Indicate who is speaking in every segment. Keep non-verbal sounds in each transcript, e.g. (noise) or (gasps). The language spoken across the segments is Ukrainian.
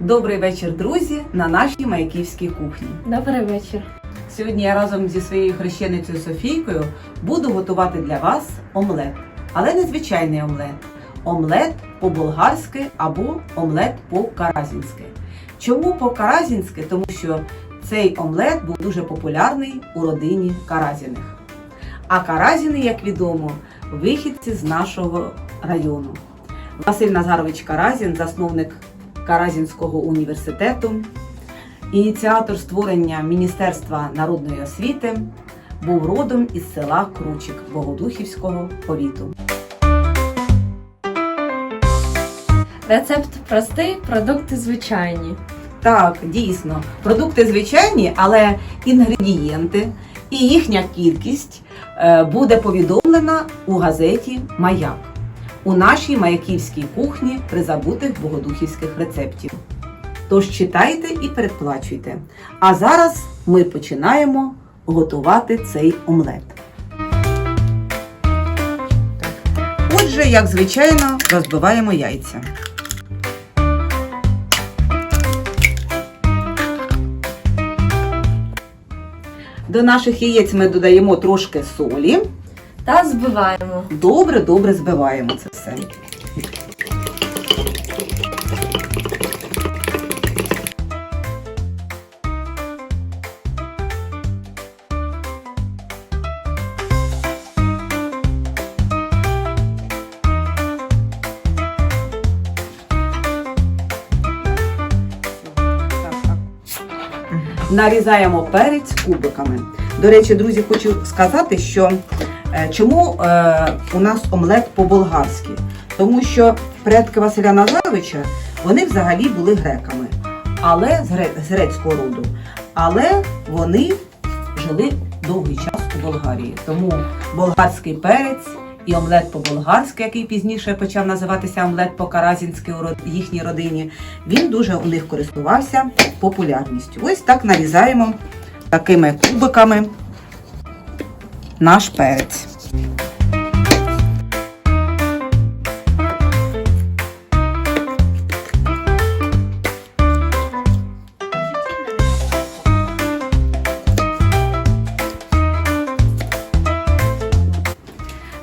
Speaker 1: Добрий вечір, друзі, на нашій маяківській кухні.
Speaker 2: Добрий вечір.
Speaker 1: Сьогодні я разом зі своєю хрещеницею Софійкою буду готувати для вас омлет. Але не звичайний омлет. Омлет по-болгарськи або омлет по-каразінськи. Чому по-каразінськи? Тому що цей омлет був дуже популярний у родині Каразіних. А Каразіни, як відомо, вихідці з нашого району. Василь Назарович Каразін, засновник Каразінського університету, ініціатор створення Міністерства народної освіти, був родом із села Кручик Богодухівського повіту.
Speaker 2: Рецепт простий, продукти звичайні.
Speaker 1: Так, дійсно, продукти звичайні, але інгредієнти і їхня кількість е, буде повідомлена у газеті Маяк у нашій маяківській кухні призабутих богодухівських рецептів. Тож читайте і передплачуйте. А зараз ми починаємо готувати цей омлет. Отже, як звичайно, розбиваємо яйця. До наших яєць ми додаємо трошки солі.
Speaker 2: Та збиваємо.
Speaker 1: Добре, добре збиваємо це все. Нарізаємо перець кубиками. До речі, друзі, хочу сказати, що чому е, у нас омлет по-болгарськи? Тому що предки Василя Назаровича вони взагалі були греками, але з грецького роду. Але вони жили довгий час у Болгарії. Тому болгарський перець і омлет по-болгарськи, який пізніше почав називатися омлет по-каразінськи у їхній родині, він дуже у них користувався популярністю. Ось так нарізаємо такими кубиками наш перець.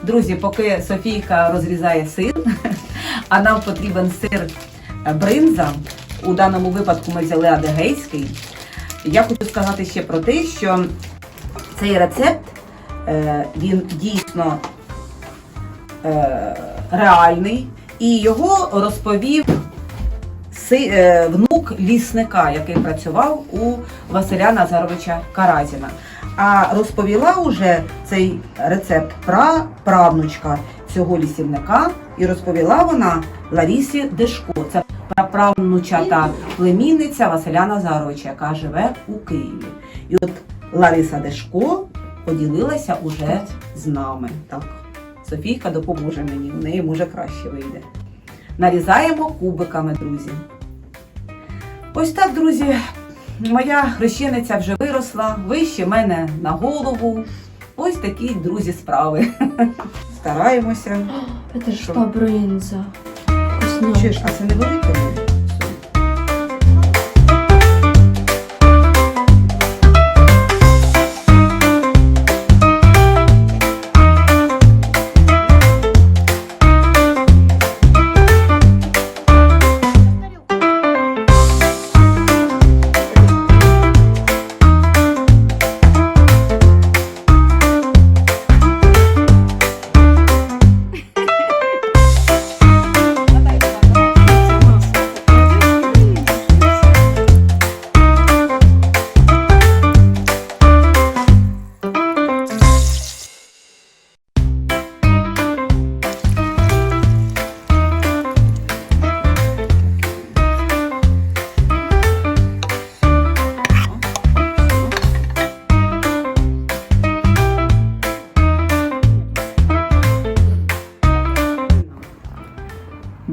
Speaker 1: Друзі, поки Софійка розрізає сир, (laughs) а нам потрібен сир е, бринза. У даному випадку ми взяли адегейський. Я хочу сказати ще про те, що цей рецепт він дійсно е, реальний, і його розповів е, внук лісника, який працював у Василя Назаровича Каразіна. А розповіла уже цей рецепт пра правнучка цього лісівника, і розповіла вона Ларісі Дешко. Це праправнучата племінниця Василя Назаровича, яка живе у Києві. І от Лариса Дешко поділилася уже з нами. Так, Софійка допоможе мені, у неї може краще вийде. Нарізаємо кубиками, друзі. Ось так, друзі, моя хрещениця вже виросла, вище мене на голову. Ось такі, друзі, справи. Стараємося. (gasps)
Speaker 2: Це ж та бринза.
Speaker 1: Чуєш, а це не велике?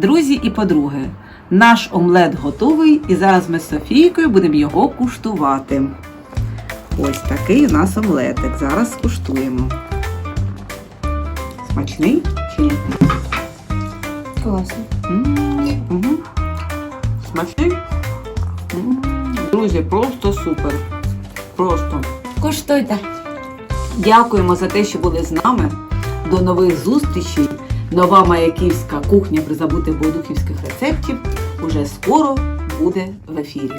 Speaker 1: Друзі і подруги, наш омлет готовий, і зараз ми з Софійкою будемо його куштувати. Ось такий у нас омлетик. Зараз скуштуємо. Смачний чи ні?
Speaker 2: Класно.
Speaker 1: М, мгм. Смачний? М, Друзі, просто супер. Просто.
Speaker 2: Куштуйте.
Speaker 1: Дякуємо за те, що були з нами. До нових зустрічей. Нова маяківська кухня призабутих богодухівських рецептів уже скоро буде в ефірі.